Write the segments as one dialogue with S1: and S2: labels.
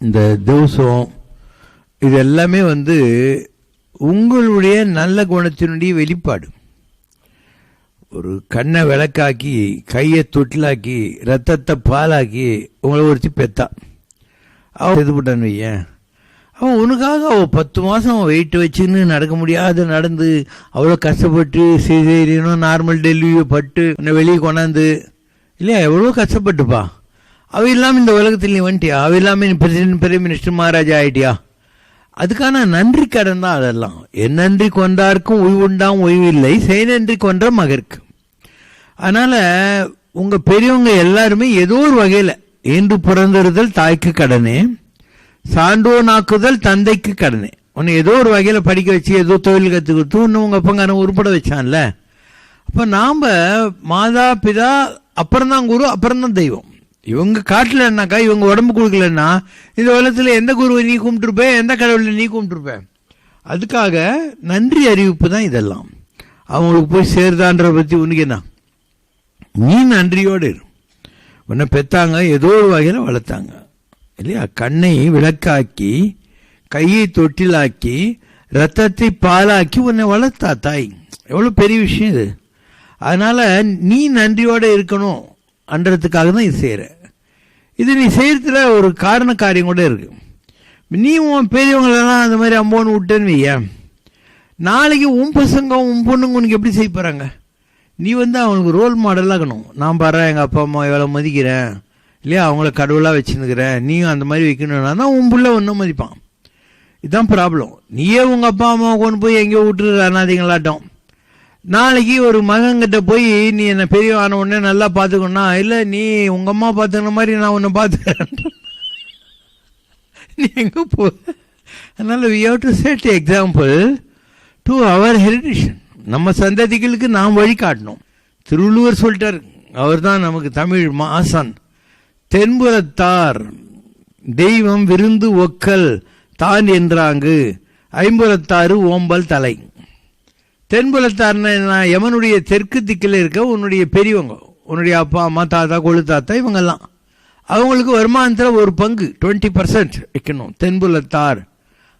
S1: இந்த தோசம் இது எல்லாமே வந்து உங்களுடைய நல்ல குணத்தினுடைய வெளிப்பாடு. ஒரு கண்ணை விளக்காக்கி கையை தொட்டிலாக்கி ரத்தத்தை பாலாக்கி உங்களை ஒருத்தி பெத்தா. அவன் இது பண்ணான்னு வையேன். அவன் உனக்காக அவள் பத்து மாதம் வெயிட் வச்சுன்னு நடக்க முடியாது நடந்து அவ்வளோ கஷ்டப்பட்டு சிசேரியனும் நார்மல் டெலிவரி பட்டு உன்னை வெளியே கொண்டாந்து. இல்லையா எவ்வளோ கஷ்டப்பட்டுப்பா? அவ இல்லாமல் இந்த உலகத்தில் நீ வந்துட்டியா? அவ இல்லாமல் நீ பிரசிடென்ட் பிரைம் மினிஸ்டர் மகாராஜா ஆகிட்டியா அதுக்கான நன்றி கடன் தான் அதெல்லாம். என் நன்றி கொண்டார்க்கும் ஓய்வுண்டாம் ஓய்வில்லை செய் நன்றி கொன்ற மகருக்கு அதனால் உங்கள் பெரியவங்க எல்லாருமே ஏதோ ஒரு வகையில் என்று பிறந்திருதல் தாய்க்கு கடனே சான்றோனாக்குதல் தந்தைக்கு கடனே. உன்னை ஏதோ ஒரு வகையில் படிக்க வச்சு ஏதோ தொழில் கற்றுக் கொடுத்து இன்னும் உங்கள் அப்பங்காரன் உருப்பட வச்சான்ல. அப்போ நாம் மாதா பிதா அப்புறம் தான் குரு அப்புறம்தான் தெய்வம். இவங்க காட்டலன்னாக்கா இவங்க உடம்பு கொடுக்கலன்னா இந்த உலகத்தில் எந்த குருவை நீ கும்பிட்டுருப்ப? எந்த கடவுளை நீ கும்பிட்டுருப்ப? அதுக்காக நன்றி அறிவிப்பு தான் இதெல்லாம். அவங்களுக்கு போய் சேருதான்ற பற்றி உனக்கு என்ன? நீ நன்றியோடு இரு. உன்னை பெத்தாங்க ஏதோ ஒரு வகையில் வளர்த்தாங்க. இல்லையா? கண்ணை விளக்காக்கி கையை தொட்டிலாக்கி ரத்தத்தை பாலாக்கி உன்னை வளர்த்தா தாய். எவ்வளோ பெரிய விஷயம் இது. அதனால் நீ நன்றியோடு இருக்கணும் அன்றதுக்காக தான் இது செய்கிறேன் இது நீ செய்யறதுல ஒரு காரண காரியம் கூட இருக்கு. நீ உன் பெரியவங்களெல்லாம் அந்த மாதிரி அம்போன்னு விட்டேன்னு வையேன் நாளைக்கு உன் பசங்க உன் பொண்ணுங்க உனக்கு எப்படி செய்ய போகிறாங்க நீ வந்து அவனுக்கு ரோல் மாடலாக இருக்கணும். நான் பாரு எங்கள் அப்பா அம்மா எவ்வளோ மதிக்கிறேன். இல்லையா அவங்கள கடவுளாக வச்சுருக்கிறேன் நீயும் அந்த மாதிரி வைக்கணும்னா தான் உன் பிள்ளை ஒன்றும் மதிப்பான். இதுதான் ப்ராப்ளம் நீயே உங்கள் அப்பா அம்மாவை கொண்டு போய் எங்கேயோ விட்டுரு அனாதைங்களாட்டம். நாளைக்கு ஒரு மகன்கிட்ட போய் நீ என்னை பெரிய ஆன உடனே நல்லா பார்த்துக்கணும்னா இல்லை நீ உங்கள் அம்மா பார்த்துக்கிற மாதிரி நான் உன்னை பார்த்துக்கிறேன் நீ எங்கே போ? அதனால் we have to set example to our heredity நம்ம சந்ததிகளுக்கு நாம் வழிகாட்டணும் திருவள்ளுவர் சொல்லிட்டார். அவர் தான் நமக்கு தமிழ் மாசன். தென்புறத்தார் தெய்வம் விருந்து ஒக்கல் தான் என்றாங்கு. ஐம்புறத்தாறு ஓம்பல் தலை. தென்புலத்தார்னா யமனுடைய தெற்கு திக்கில் இருக்க உன்னுடைய பெரியவங்க உன்னுடைய அப்பா அம்மா தாத்தா கொழு தாத்தா இவங்கெல்லாம். அவங்களுக்கு வருமானத்தில் ஒரு பங்கு டுவெண்ட்டி பர்சன்ட் வைக்கணும் தென்புலத்தார்.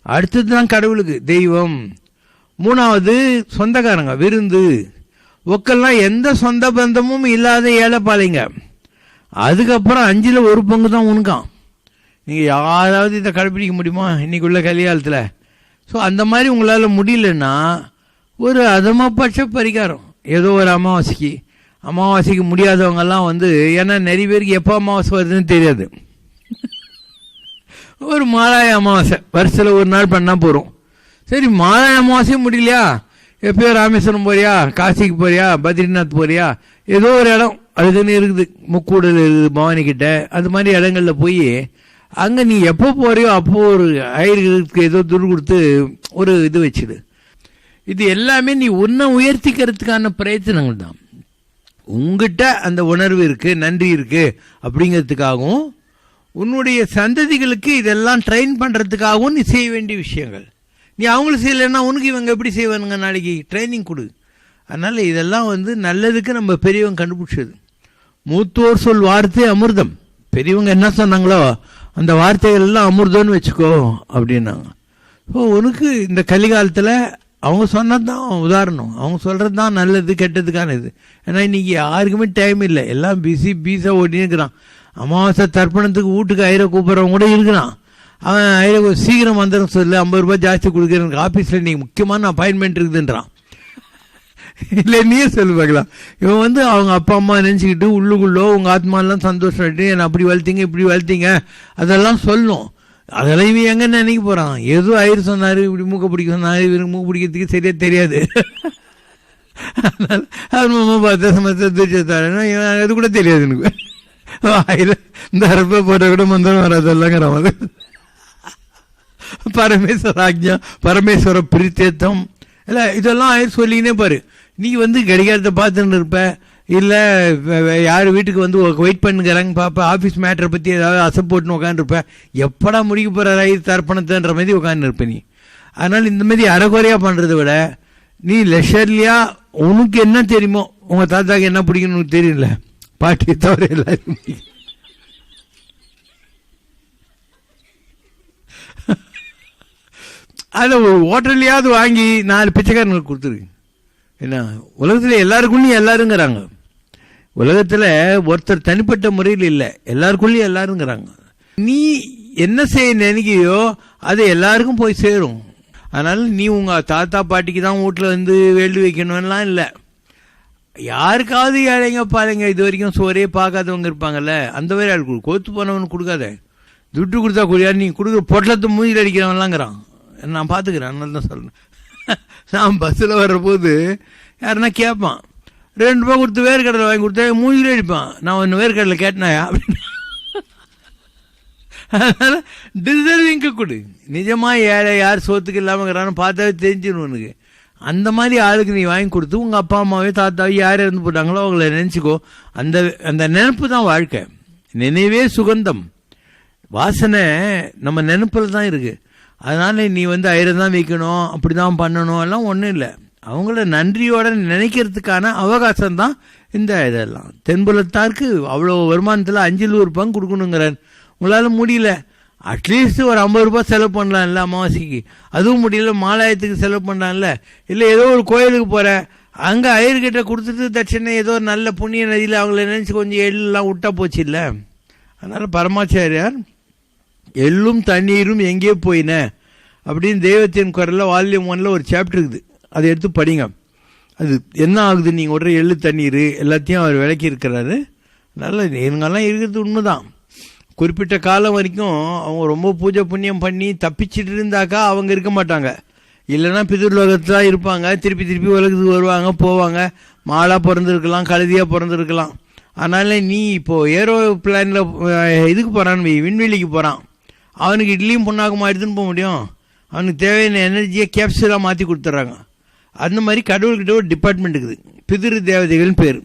S1: அடுத்தது தான் கடவுளுக்கு தெய்வம். மூணாவது சொந்தக்காரங்க விருந்து. ஒக்கெல்லாம் எந்த சொந்த பந்தமும் இல்லாத ஏழைப்பாளைங்க. அதுக்கப்புறம் அஞ்சில் ஒரு பங்கு தான் உனக்கான் நீங்கள் யாராவது இதை கடைப்பிடிக்க முடியுமா? இன்றைக்குள்ள கலியாலத்தில் ஸோ அந்த மாதிரி உங்களால் முடியலன்னா ஒரு அதமபட்ச பரிகாரம். ஏதோ ஒரு அமாவாசைக்கு. அமாவாசைக்கு முடியாதவங்கெல்லாம் வந்து ஏன்னா நிறைய பேருக்கு எப்போ அமாவாசை வருதுன்னு தெரியாது. ஒரு மாலாய அமாவாசை. வருஷத்தில் ஒரு நாள் பண்ணால் போகிறோம் சரி மாலாய அமாவாசையும் முடியலையா? எப்பயோ ராமேஸ்வரம் போறியா? காசிக்கு போறியா? பத்ரிநாத் போறியா? ஏதோ ஒரு இடம் அதுக்குன்னு இருக்குது. முக்கூடல் இருக்குது பவானி கிட்ட. அது மாதிரி இடங்கள்ல போய் அங்கே நீ எப்போ போறியோ அப்போ ஒரு ஆயிரத்துக்கு ஏதோ துரு கொடுத்து ஒரு இது வச்சுது இது எல்லாமே நீ உன்னை உயர்த்திக்கிறதுக்கான பிரயத்தனங்கள் தான். உங்ககிட்ட அந்த உணர்வு இருக்கு நன்றி இருக்கு அப்படிங்கிறதுக்காகவும் உன்னுடைய சந்ததிகளுக்கு இதெல்லாம் ட்ரெயின் பண்றதுக்காகவும் நீ செய்ய வேண்டிய விஷயங்கள். நீ அவங்களும் செய்யலைன்னா உனக்கு இவங்க எப்படி செய்வானுங்க நாளைக்கு? ட்ரைனிங் கொடு. அதனால இதெல்லாம் வந்து நல்லதுக்கு நம்ம பெரியவங்க கண்டுபிடிச்சது. மூத்தோர் சொல் வார்த்தை அமிர்தம். பெரியவங்க என்ன சொன்னாங்களோ அந்த வார்த்தைகள் எல்லாம் அமிர்தம்னு வச்சுக்கோ அப்படின்னாங்க. ஸோ உனக்கு இந்த கலிகாலத்தில் அவங்க சொன்னது தான் உதாரணம். அவங்க சொல்கிறது தான் நல்லது கெட்டதுக்கான இது. ஏன்னா இன்னைக்கு யாருக்குமே டைம் இல்லை. எல்லாம் பிஸி பீஸாக ஓட்டின்னு இருக்கிறான். அமாவாசை தர்ப்பணத்துக்கு வீட்டுக்கு ஐரோ கூப்பிட்றவங்க கூட இருக்கிறான். அவன் ஐரோ சீக்கிரம் வந்துடும் சொல்லு ஐம்பது ரூபாய் ஜாஸ்தி கொடுக்குறேன். ஆஃபீஸில் இன்னைக்கு முக்கியமான அப்பாயின்மெண்ட் இருக்குதுன்றான். இல்லை நீ சொல்லு பார்க்கலாம். இவன் வந்து அவங்க அப்பா அம்மா நினச்சிக்கிட்டு உள்ளுக்குள்ளோ உங்கள் ஆத்மாலாம் சந்தோஷப்பட்டு என்னை அப்படி வளர்த்தீங்க இப்படி வளர்த்தீங்க அதெல்லாம் சொல்லணும் அதெல்லாம் இவன் எங்க நினைக்க போறான்? ஏதோ ஆயிரு சொன்னாரு இப்படி மூக்க பிடிக்க சொன்னாரு இவருக்கு மூக்க பிடிக்கிறதுக்கு சரியா தெரியாது. அதனால அவர் மாமா அது கூட தெரியாது எனக்கு. ஆயிர இந்த அரப்ப போட்ட கூட மந்திரம் வராதெல்லாங்கிற மாதிரி. பரமேஸ்வர ஆக்ஞா பரமேஸ்வர பிரித்தேத்தம். இல்லை இதெல்லாம் ஆயிரம் சொல்லினே பாரு. நீ வந்து கடிகாரத்தை பார்த்துன்னு இருப்ப. இல்லை யார் வீட்டுக்கு வந்து வெயிட் பண்ணுங்கிறாங்க பாப்பா ஆஃபீஸ் மேட்டரை பற்றி ஏதாவது அசை போட்டுன்னு எப்படா முடிக்க போகிற ரயில் தர்ப்பணத்தைன்ற மாதிரி உட்காந்துருப்பேன் நீ. அதனால் இந்த மாதிரி அறகுறையாக பண்ணுறத விட நீ லெஷர்லியாக உனக்கு என்ன தெரியுமோ உங்கள் தாத்தாக்கு என்ன பிடிக்கணும்னு தெரியல பாட்டியை தவிர எல்லாரும் அதை ஒரு ஹோட்டல்லையாவது வாங்கி நாலு பிச்சைக்காரங்களுக்கு கொடுத்துருக்கு என்ன உலகத்தில் எல்லாருக்குள்ளேயும் எல்லாருங்கிறாங்க. உலகத்தில் ஒருத்தர் தனிப்பட்ட முறையில் இல்லை. எல்லாருக்குள்ளேயும் எல்லாருங்கிறாங்க. நீ என்ன செய்ய நினைக்கிறியோ அது எல்லாருக்கும் போய் சேரும். அதனால நீ உங்கள் தாத்தா பாட்டிக்கு தான் வீட்டில் வந்து வேள்வி வைக்கணும்லாம் இல்லை. யாருக்காவது ஏழைங்க பாருங்க இது வரைக்கும் சுவரே பார்க்காதவங்க இருப்பாங்கல்ல. அந்த மாதிரி ஆள் கொடு. கோத்து போனவனு கொடுக்காத. துட்டு கொடுத்தா குடியா நீ கொடுக்குற பொட்டலத்தை மூஞ்சில் அடிக்கிறவன்லாங்கிறான். நான் பார்த்துக்கிறேன் அதனால தான் சொல்கிறேன் நான் பஸ்ஸில் வர்றபோது யாருன்னா கேட்பான் ரெண்டு ரூபா கொடுத்து வேர்க்கடலை வாங்கி கொடுத்தா மூஞ்சிலே அடிப்பான். நான் ஒன்று வேர்க்கடலை கேட்டனாயா? அப்படின்னு அதனால் டிசர்விங்க்கு கொடு. நிஜமாக ஏழை யார் சோத்துக்கு இல்லாமல்ங்கிறான்னு பார்த்தாவே தெரிஞ்சிடும் உனக்கு. அந்த மாதிரி ஆளுக்கு நீ வாங்கி கொடுத்து உங்கள் அப்பா அம்மாவே தாத்தாவே யார் இருந்து போட்டாங்களோ அவங்கள நினச்சிக்கோ. அந்த அந்த நினப்பு தான் வாழ்க்கை. நினைவே சுகந்தம். வாசனை நம்ம நினப்பில் தான் இருக்குது அதனால நீ வந்து ஐரம் தான் வைக்கணும் அப்படிதான் பண்ணணும் எல்லாம் ஒன்றும் இல்லை. அவங்கள நன்றியோட நினைக்கிறதுக்கான அவகாசம் தான் இந்த இதெல்லாம். தென்புலத்தாருக்கு அவ்வளோ வருமானத்தில் அஞ்சில் ஒரு பங்கு கொடுக்கணுங்கிறார். உங்களால் முடியல. அட்லீஸ்ட் ஒரு ஐம்பது ரூபாய் செலவு பண்ணலாம்ல அமாவாசைக்கு. அதுவும் முடியல மாலாயத்துக்கு செலவு பண்ணலாம்ல. இல்லை ஏதோ ஒரு கோயிலுக்கு போகிறேன் அங்கே ஐயர்கிட்ட கொடுத்துட்டு தட்சணை ஏதோ நல்ல புண்ணிய நதியில் அவங்கள நினச்சி கொஞ்சம் எள்ளெல்லாம் விட்டா போச்சு இல்லை அதனால் பரமாச்சாரியார் எள்ளும் தண்ணீரும் எங்கே போயின? அப்படின்னு தெய்வத்தின் குரலில் வால்யூம் ஒன்ல ஒரு சாப்டர் இருக்குது. அதை எடுத்து படிங்க. அது என்ன ஆகுது? நீங்கள் விடுற எள்ளு தண்ணீர் எல்லாத்தையும் அவர் விளக்கி இருக்கிறாரு. நல்ல இவங்கெல்லாம் இருக்கிறது உண்மைதான். குறிப்பிட்ட காலம் வரைக்கும் அவங்க ரொம்ப பூஜை புண்ணியம் பண்ணி தப்பிச்சிட்டு இருந்தாக்கா அவங்க இருக்க மாட்டாங்க. இல்லைன்னா பிதுர்லோகத்தில் தான் இருப்பாங்க. திருப்பி திருப்பி உலகத்துக்கு வருவாங்க போவாங்க. மாலாக பிறந்திருக்கலாம் கழுதியாக பிறந்திருக்கலாம். அதனால நீ இப்போ ஏரோ பிளானில் இதுக்கு போகிறான் விண்வெளிக்கு போகிறான் அவனுக்கு இட்லியும் புண்ணாக்குமா எடுத்துன்னு போக முடியும். அவனுக்கு தேவையான எனர்ஜியை கேப்சூலாக மாற்றி கொடுத்துட்றாங்க. அந்த மாதிரி கடவுள்கிட்ட ஒரு டிபார்ட்மெண்ட் இருக்குது. பிதிரு தேவதைகள்னு பேர்.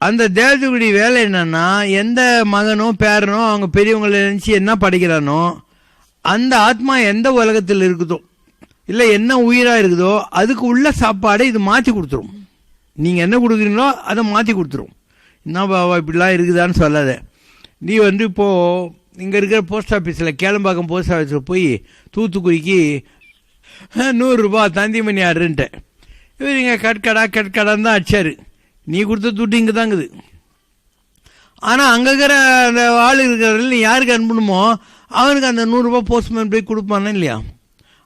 S1: அந்த தேவதைகளுடைய வேலை என்னன்னா எந்த மகனோ பேரனோ அவங்க பெரியவங்களை நினச்சி என்ன படைக்கிறானோ அந்த ஆத்மா எந்த உலகத்தில் இருக்குதோ இல்லை என்ன உயிராக இருக்குதோ அதுக்கு உள்ள சாப்பாடை இது மாற்றி கொடுத்துரும். நீங்கள் என்ன கொடுக்குறீங்களோ அதை மாற்றி கொடுத்துரும். என்ன பாவா இப்படிலாம் இருக்குதான்னு சொல்லாத. நீ வந்து இப்போது இங்கே இருக்கிற போஸ்ட் ஆஃபீஸில் கேளம்பாக்கம் போஸ்ட் ஆஃபீஸில் போய் தூத்துக்குடிக்கு நூறுரூபா தந்திமணி ஆடுன்ட்டு இவர் இங்கே கட்கடா கட்கடான்னு தான் அடிச்சாரு. நீ கொடுத்த துட்டு இங்கே தாங்குது ஆனால் அங்கே இருக்கிற அந்த ஆள் இருக்கிறவர்கள் நீ யாருக்கு அனுப்பணுமோ அவனுக்கு அந்த நூறுரூபா போஸ்ட்மேன் போய் கொடுப்பானே இல்லையா?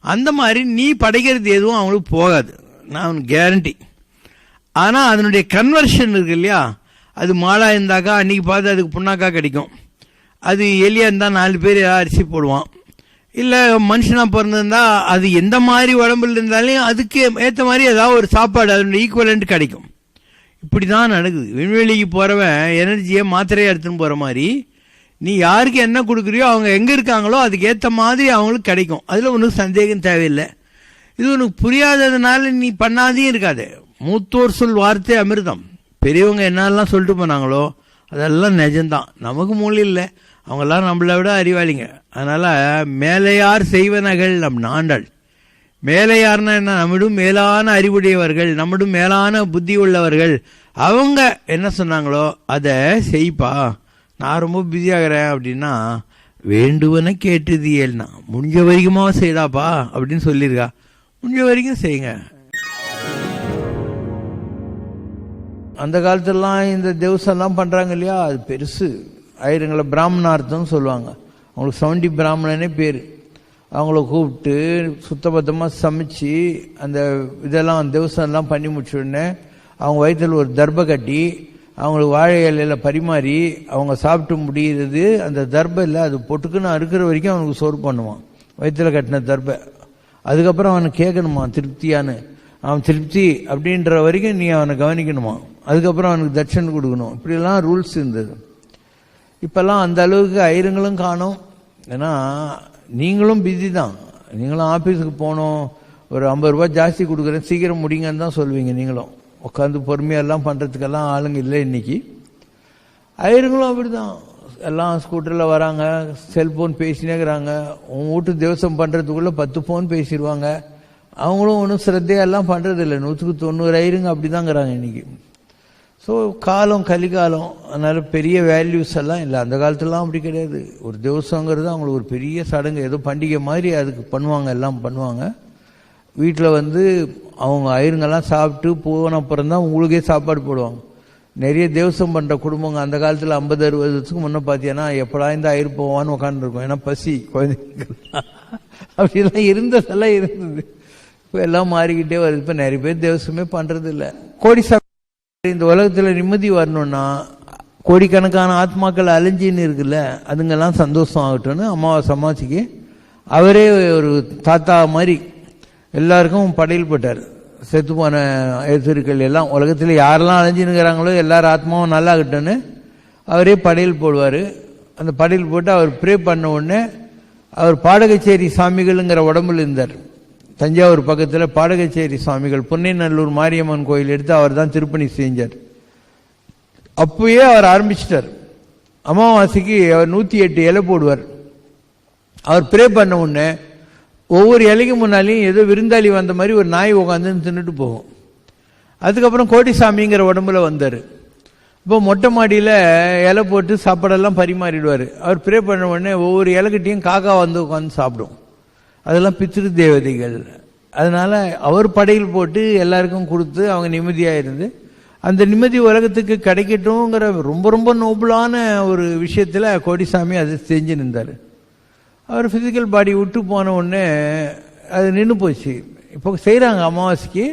S1: அந்த மாதிரி நீ படைக்கிறது எதுவும் அவனுக்கு போகாது. நான் அவனுக்கு கேரண்டி ஆனால் அதனுடைய கன்வர்ஷன் இருக்கு இல்லையா? அது மாடாக இருந்தாக்கா அன்றைக்கி பார்த்து அதுக்கு புண்ணாக்கா கிடைக்கும். அது எலியாக இருந்தால் நாலு பேர் அரிசி போடுவான். இல்லை மனுஷனாக பிறந்திருந்தா அது எந்த மாதிரி உடம்புல இருந்தாலும் அதுக்கு ஏற்ற மாதிரி ஏதாவது ஒரு சாப்பாடு அதனுடைய ஈக்குவலண்ட் கிடைக்கும். இப்படி தான் நடக்குது. விண்வெளிக்கு போகிறவன் எனர்ஜியை மாத்திரையை எடுத்துன்னு போகிற மாதிரி நீ யாருக்கு என்ன கொடுக்குறியோ அவங்க எங்கே இருக்காங்களோ அதுக்கு ஏற்ற மாதிரி அவங்களுக்கு கிடைக்கும். அதில் ஒன்றும் சந்தேகம் தேவையில்லை. இது உனக்கு புரியாததுனால நீ பண்ணாதையும் இருக்காது. மூத்தோர் சொல் வார்த்தை அமிர்தம். பெரியவங்க என்னெல்லாம் சொல்லிட்டு போனாங்களோ அதெல்லாம் நிஜம்தான். நமக்கு மூலம் இல்லை. அவங்கெல்லாம் நம்மளை விட அறிவாளிங்க. அதனால் மேலையார் செய்வனகள்? நம் நாண்டாள் மேலையார்னா என்ன? நம்மிடும் மேலான அறிவுடையவர்கள் நம்மிடும் மேலான புத்தி உள்ளவர்கள். அவங்க என்ன சொன்னாங்களோ அதை செய்ப்பா. நான் ரொம்ப பிஸியாகிறேன் அப்படின்னா வேண்டுவன கேட்டது ஏல்னா முடிஞ்ச வரைக்குமா செய்தாப்பா? அப்படின்னு சொல்லியிருக்கா முடிஞ்ச வரைக்கும் செய்யுங்க. அந்த காலத்துலலாம் இந்த தேவசம்லாம் பண்ணுறாங்க இல்லையா? அது பெருசு. ஆயிரங்களை பிராமணார்த்தம் சொல்லுவாங்க. அவங்களுக்கு சவுண்டி பிராமணனே பேர். அவங்கள கூப்பிட்டு சுத்தபத்தமாக சமைச்சு அந்த இதெல்லாம் தேவசம்லாம் பண்ணி முடிச்சுடனே அவங்க வயிற்றில் ஒரு தர்ப கட்டி அவங்களுக்கு வாழை இலையில் பரிமாறி அவங்க சாப்பிட்டு முடிகிறது அந்த தர்பை இல்லை அது பொட்டுக்குன்னு அறுக்கிற வரைக்கும் அவனுக்கு சோறு பண்ணுவான். வயிற்றில் கட்டின தர்பை. அதுக்கப்புறம் அவனை கேட்கணுமா திருப்தியான்னு? அவன் திருப்தி அப்படின்ற வரைக்கும் நீ அவனை கவனிக்கணுமா? அதுக்கப்புறம் அவனுக்கு தட்சன் கொடுக்கணும். இப்படியெல்லாம் ரூல்ஸ் இருந்தது. இப்பெல்லாம் அந்த அளவுக்கு ஐயருங்களும் காணும். ஏன்னா நீங்களும் பிஸி தான். நீங்களும் ஆஃபீஸுக்கு போகணும். ஒரு ஐம்பது ரூபாய் ஜாஸ்தி கொடுக்குறேன் சீக்கிரம் முடிங்கன்னு தான் சொல்லுவீங்க நீங்களும். உட்காந்து பொறுமையெல்லாம் பண்ணுறதுக்கெல்லாம் ஆளுங்க இல்லை இன்னைக்கு. ஐயருங்களும் அப்படிதான். எல்லாம் ஸ்கூட்டரில் வராங்க செல்ஃபோன் பேசினேங்கிறாங்க உன் வீட்டு தேவசம் பண்ணுறதுக்குள்ளே பத்து ஃபோன் பேசிடுவாங்க. அவங்களும் ஒன்றும் சிரத்தையெல்லாம் பண்ணுறது நூற்றுக்கு தொண்ணூறு ஐயருங்க அப்படி தாங்கிறாங்க இன்னைக்கு. ஸோ காலம் கலிகாலம் அதனால் பெரிய வேல்யூஸ் எல்லாம் இல்லை. அந்த காலத்துலலாம் அப்படி கிடையாது. ஒரு திவசங்கிறது அவங்களுக்கு ஒரு பெரிய சடங்கு. ஏதோ பண்டிகை மாதிரி அதுக்கு பண்ணுவாங்க எல்லாம் பண்ணுவாங்க. வீட்டில் வந்து அவங்க ஐருங்கெல்லாம் சாப்பிட்டு போன அப்புறம் தான் உங்களுக்கே சாப்பாடு போடுவாங்க. நிறைய தேவசம் பண்ணுற குடும்பங்க அந்த காலத்தில் ஐம்பது அறுபது வருஷத்துக்கு முன்னே பார்த்தீங்கன்னா எப்படா இந்த ஐயர் போவான்னு உட்காந்துருக்கோம் ஏன்னா பசி குழந்தைங்க அப்படிலாம் இருந்ததெல்லாம் இருந்தது. இப்போ எல்லாம் மாறிக்கிட்டே வருது. இப்போ நிறைய பேர் தேவசமே பண்ணுறது இல்லை கோடி இந்த உலகத்தில் நிம்மதி வரணும்னா கோடிக்கணக்கான ஆத்மாக்கள் அலைஞ்சின்னு இருக்குல்ல அதுங்கெல்லாம் சந்தோஷம் ஆகட்டும்னு அம்மாவை சமாச்சிக்கு அவரே ஒரு தாத்தா மாதிரி எல்லாருக்கும் படையல் போட்டார். செத்து போன எதிர்கள் எல்லாம் உலகத்தில் யாரெல்லாம் அலைஞ்சினுக்கிறாங்களோ எல்லார் ஆத்மாவும் நல்லாகட்டும்னு அவரே படையல் போடுவார். அந்த படையல் போட்டு அவர் ப்ரே பண்ண உடனே அவர் பாடகச்சேரி சாமிகள்ங்கிற உடம்புல இருந்தார். தஞ்சாவூர் பக்கத்தில் பாடகச்சேரி சுவாமிகள் புன்னைநல்லூர் மாரியம்மன் கோயில் எடுத்து அவர் தான் திருப்பணி செஞ்சார். அப்பயே அவர் ஆரம்பிச்சிட்டார். அமாவாசைக்கு அவர் நூற்றி எட்டு இலை போடுவார். அவர் ப்ரே பண்ண உடனே ஒவ்வொரு இலைக்கு முன்னாலையும் ஏதோ விருந்தாளி வந்த மாதிரி ஒரு நாய் உட்காந்து தின்னுட்டு போகும். அதுக்கப்புறம் கோடிசாமிங்கிற உடம்புல வந்தார். இப்போ மொட்டை மாடியில் இலை போட்டு சாப்பாடெல்லாம் பரிமாறிடுவார். அவர் ப்ரே பண்ண உடனே ஒவ்வொரு இலைக்கிட்டையும் காக்கா வந்து உட்காந்து சாப்பிடும். அதெல்லாம் பித்ரு தேவதைகள் அதனால் அவர் படையில் போட்டு எல்லாருக்கும் கொடுத்து அவங்க நிம்மதியாக இருந்து அந்த நிம்மதி உலகத்துக்கு கிடைக்கட்டும்ங்கிற ரொம்ப ரொம்ப நோபலான ஒரு விஷயத்தில் கோடிசாமி அது செஞ்சு நின்றார் அவர் ஃபிசிக்கல் பாடி விட்டு போன உடனே அது நின்று போச்சு. இப்போ செய்கிறாங்க அமாவாசைக்கு.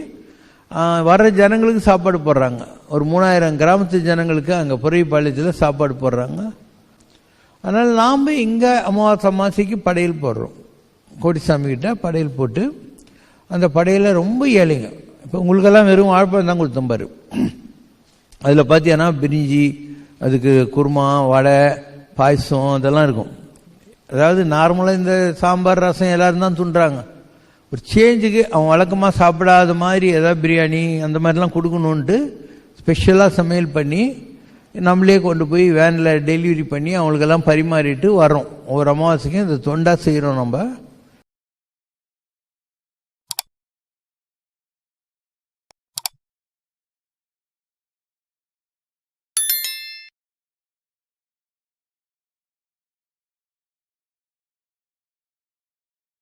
S1: வர்ற ஜனங்களுக்கு சாப்பாடு போடுறாங்க. ஒரு மூணாயிரம் கிராமத்து ஜனங்களுக்கு அங்கே புறைப்பாளையத்தில் சாப்பாடு போடுறாங்க. அதனால் நாம் இங்கே அமாவாசை அமாவாசைக்கு படையல் போடுறோம். கோடிசாமி கிட்ட படையல் போட்டு அந்த படையில் ரொம்ப ஏழைங்க. இப்போ உங்களுக்கெல்லாம் வெறும் வாழைப்பழம் தான் கொடுத்தம்பார் அதில் பார்த்தீங்கன்னா பிரிஞ்சி அதுக்கு குருமா வடை பாயசம் அதெல்லாம் இருக்கும். அதாவது நார்மலாக இந்த சாம்பார் ரசம் எல்லோரும் தான் துண்டுறாங்க ஒரு சேஞ்சுக்கு அவன் வழக்கமாக சாப்பிடாத மாதிரி ஏதாவது பிரியாணி அந்த மாதிரிலாம் கொடுக்கணுன்ட்டு ஸ்பெஷலாக சமையல் பண்ணி நம்மளே கொண்டு போய் வேனில் டெலிவரி பண்ணி அவங்களுக்கெல்லாம் பரிமாறிட்டு வரோம் ஒரு அமாவாசைக்கும் இந்த தொண்டா செய்கிறோம் நம்ம.